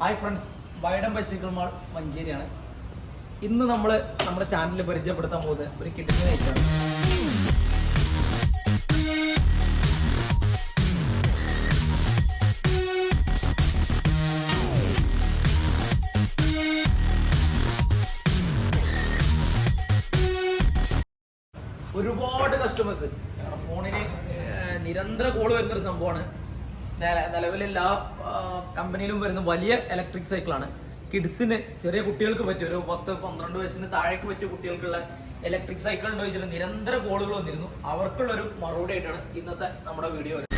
Hi friends വൈഡം bicycle mall മഞ്ചേരിയാണ്. ഇന്ന് നമ്മൾ നമ്മുടെ ചാനലിൽ പരിചയപ്പെടുത്താൻ പോകുന്നത് ഒരു കിട്ടുന്ന ഐറ്റാണ് ഒരുപാട് കസ്റ്റമേഴ്സ് ഫോണിന് നിരന്തര കോൾ വരുന്നൊരു സംഭവമാണ്. നിലവിൽ എല്ലാ കമ്പനിയിലും വരുന്ന വലിയ ഇലക്ട്രിക് സൈക്കിളാണ് കിഡ്സിന് ചെറിയ കുട്ടികൾക്ക് പറ്റിയ ഒരു പത്ത് പന്ത്രണ്ട് വയസ്സിന് താഴേക്ക് പറ്റിയ കുട്ടികൾക്കുള്ള ഇലക്ട്രിക് സൈക്കിൾ ഉണ്ടോ ചോദിച്ചിട്ട് നിരന്തര കോളുകൾ വന്നിരുന്നു. അവർക്കുള്ള ഒരു മറുപടി ആയിട്ടാണ് ഇന്നത്തെ നമ്മുടെ വീഡിയോ വരുന്നത്.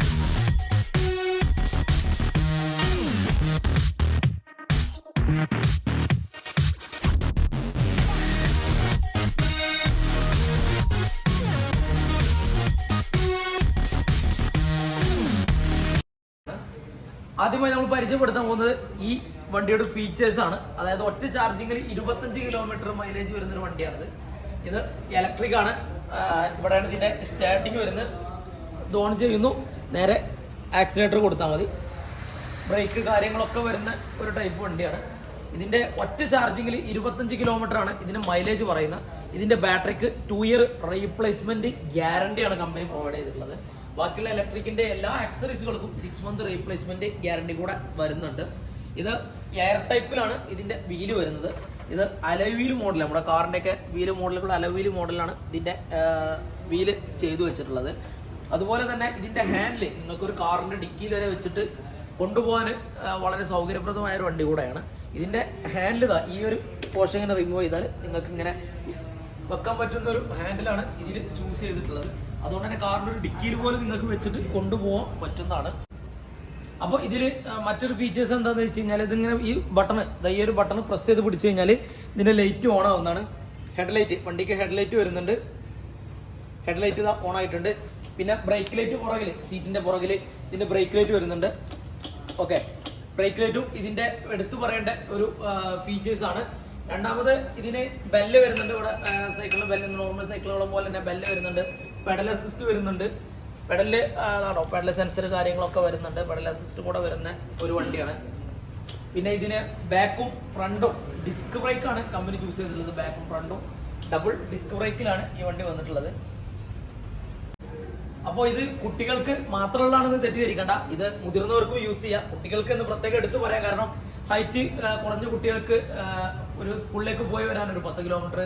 ആദ്യമായി നമ്മൾ പരിചയപ്പെടുത്താൻ പോകുന്നത് ഈ വണ്ടിയുടെ ഫീച്ചേഴ്സ് ആണ്. അതായത് ഒറ്റ ചാർജിങ്ങിൽ ഇരുപത്തഞ്ച് കിലോമീറ്റർ മൈലേജ് വരുന്ന ഒരു വണ്ടിയാണിത്. ഇത് ഇലക്ട്രിക് ആണ്. ഇവിടെയാണ് ഇതിന്റെ സ്റ്റാർട്ടിങ് വരുന്നത്. ഓൺ ചെയ്യുന്നു. നേരെ ആക്സിലേറ്റർ കൊടുത്താൽ മതി. ബ്രേക്ക് കാര്യങ്ങളൊക്കെ വരുന്ന ഒരു ടൈപ്പ് വണ്ടിയാണ്. ഇതിന്റെ ഒറ്റ ചാർജിങ്ങിൽ ഇരുപത്തഞ്ച് കിലോമീറ്റർ ആണ് ഇതിന് മൈലേജ് പറയുന്നത്. ഇതിന്റെ ബാറ്ററിക്ക് ടു ഇയർ റീപ്ലേസ്മെന്റ് ഗ്യാരണ്ടിയാണ് കമ്പനി പ്രൊവൈഡ് ചെയ്തിട്ടുള്ളത്. ബാക്കിയുള്ള ഇലക്ട്രിക്കിന്റെ എല്ലാ ആക്സറീസുകൾക്കും സിക്സ് മന്ത് റീപ്ലേസ്മെന്റ് ഗ്യാരണ്ടി കൂടെ വരുന്നുണ്ട്. ഇത് എയർ ടൈപ്പിലാണ് ഇതിന്റെ വീൽ വരുന്നത്. ഇത് അലവീൽ മോഡലാണ് നമ്മുടെ കാറിന്റെ ഒക്കെ വീൽ മോഡലുകൾ അലവീൽ മോഡലാണ് ഇതിന്റെ വീൽ ചെയ്തു വെച്ചിട്ടുള്ളത്. അതുപോലെ തന്നെ ഇതിന്റെ ഹാൻഡിൽ നിങ്ങൾക്കൊരു കാറിന്റെ ഡിക്കിയിൽ വരെ വെച്ചിട്ട് കൊണ്ടുപോകാൻ വളരെ സൗകര്യപ്രദമായ ഒരു വണ്ടി കൂടെയാണ്. ഇതിന്റെ ഹാൻഡിൽ ഇതാ ഈ ഒരു പോഷൻ ഇങ്ങനെ റിമൂവ് ചെയ്താൽ നിങ്ങൾക്ക് ഇങ്ങനെ വെക്കാൻ പറ്റുന്ന ഒരു ഹാൻഡിലാണ് ഇതിൽ ചൂസ് ചെയ്തിട്ടുള്ളത്. അതുകൊണ്ട് തന്നെ കാറിന്റെ ഒരു ഡിക്കിയിൽ പോലും നിങ്ങൾക്ക് വെച്ചിട്ട് കൊണ്ടുപോകാൻ പറ്റുന്നതാണ്. അപ്പോൾ ഇതിൽ മറ്റൊരു ഫീച്ചേഴ്സ് എന്താണെന്ന് വെച്ച് കഴിഞ്ഞാൽ ഇതിങ്ങനെ ഈ ബട്ടൺ ഈ ഒരു ബട്ടൺ പ്രസ് ചെയ്ത് പിടിച്ചു കഴിഞ്ഞാൽ ഇതിന്റെ ലൈറ്റ് ഓൺ ആവുന്നതാണ് ഹെഡ്ലൈറ്റ് വണ്ടിക്ക് ഹെഡ്ലൈറ്റ് വരുന്നുണ്ട്. ഹെഡ്ലൈറ്റ് ഓൺ ആയിട്ടുണ്ട് പിന്നെ ബ്രേക്ക് ലൈറ്റ് പുറകിൽ സീറ്റിന്റെ പുറകിൽ ഇതിന്റെ ബ്രേക്ക് ലൈറ്റ് വരുന്നുണ്ട്. ഓക്കെ ബ്രേക്ക് ലൈറ്റും ഇതിന്റെ എടുത്തു പറയേണ്ട ഒരു ഫീച്ചേഴ്സാണ് രണ്ടാമത് ഇതിന് ബെല്ല് വരുന്നുണ്ട് ഇവിടെ സൈക്കിളിന് ബെല്ല് നോർമൽ സൈക്കിളുകളെ പോലെ തന്നെ ബെല്ല് വരുന്നുണ്ട്. പെഡൽ അസിസ്റ്റ് വരുന്നുണ്ട്. പെഡൽ അതാണോ പെഡൽ സെൻസർ കാര്യങ്ങളൊക്കെ വരുന്നുണ്ട്. പെഡൽ അസിസ്റ്റ് കൂടെ വരുന്ന ഒരു വണ്ടിയാണ്. പിന്നെ ഇതിന് ബാക്കും ഫ്രണ്ടും ഡിസ്ക് ബ്രേക്കാണ് കമ്പനി ചൂസ് ചെയ്തിട്ടുള്ളത്. ബാക്കും ഫ്രണ്ടും ഡബിൾ ഡിസ്ക് ബ്രേക്കിലാണ് ഈ വണ്ടി വന്നിട്ടുള്ളത്. അപ്പോൾ ഇത് കുട്ടികൾക്ക് മാത്രമുള്ളതാണെന്ന് തെറ്റിദ്ധരിക്കണ്ട. ഇത് മുതിർന്നവർക്കും യൂസ് ചെയ്യാം. കുട്ടികൾക്ക് എന്ന് പ്രത്യേകം എടുത്തു പറയാം കാരണം ഹൈറ്റ് കുറഞ്ഞ കുട്ടികൾക്ക് ഒരു സ്കൂളിലേക്ക് പോയി വരാൻ ഒരു പത്ത് കിലോമീറ്റർ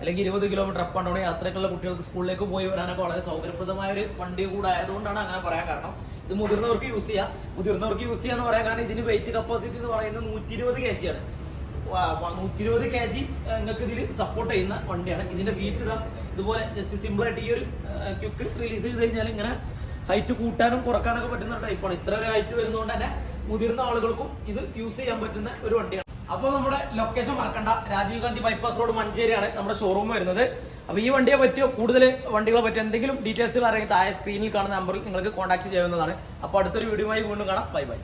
അല്ലെങ്കിൽ ഇരുപത് കിലോമീറ്റർ അപ്പ് ആൻഡ് ഡൗൺ യാത്രയ്ക്കുള്ള കുട്ടികൾക്ക് സ്കൂളിലേക്ക് പോയി വരാനൊക്കെ വളരെ സൗകര്യപ്രദമായ ഒരു വണ്ടി കൂടെ ആയതുകൊണ്ടാണ് അങ്ങനെ പറയാൻ കാരണം. ഇത് മുതിർന്നവർക്ക് യൂസ് ചെയ്യാം. മുതിർന്നവർക്ക് യൂസ് ചെയ്യാന്ന് പറയാൻ കാരണം ഇതിന് വെയിറ്റ് കപ്പാസിറ്റി എന്ന് പറയുന്നത് നൂറ്റി ഇരുപത് കെ ജി ആണ് നൂറ്റി ഇരുപത് കെ ജി നിങ്ങൾക്ക് ഇതിൽ സപ്പോർട്ട് ചെയ്യുന്ന വണ്ടിയാണ്. ഇതിന്റെ സീറ്റ് ഇതാ. ഇതുപോലെ ജസ്റ്റ് സിമ്പിൾ ആയിട്ട് ഈ ഒരു ക്യുക്ക് റിലീസ് ചെയ്ത് കഴിഞ്ഞാൽ ഇങ്ങനെ ഹൈറ്റ് കൂട്ടാനും കുറക്കാനൊക്കെ പറ്റുന്ന ടൈപ്പാണ് ഇത്ര ഒരു ഹൈറ്റ് വരുന്നതുകൊണ്ട് തന്നെ മുതിർന്ന ആളുകൾക്കും ഇത് യൂസ് ചെയ്യാൻ പറ്റുന്ന ഒരു വണ്ടിയാണ്. അപ്പോൾ നമ്മുടെ ലൊക്കേഷൻ മറക്കണ്ട. രാജീവ് ഗാന്ധി ബൈപ്പാസ് റോഡ് മഞ്ചേരിയാണ് നമ്മുടെ ഷോറൂം വരുന്നത്. അപ്പോൾ ഈ വണ്ടിയെ പറ്റിയോ കൂടുതൽ വണ്ടികളെ പറ്റിയോ എന്തെങ്കിലും ഡീറ്റെയിൽസുകൾ അറിയാൻ താഴെ സ്ക്രീനിൽ കാണുന്ന നമ്പറിൽ നിങ്ങൾക്ക് കോൺടാക്ട് ചെയ്യാവുന്നതാണ്. അപ്പോൾ അടുത്തൊരു വീഡിയോയുമായി വീണ്ടും കാണാം. Bye bye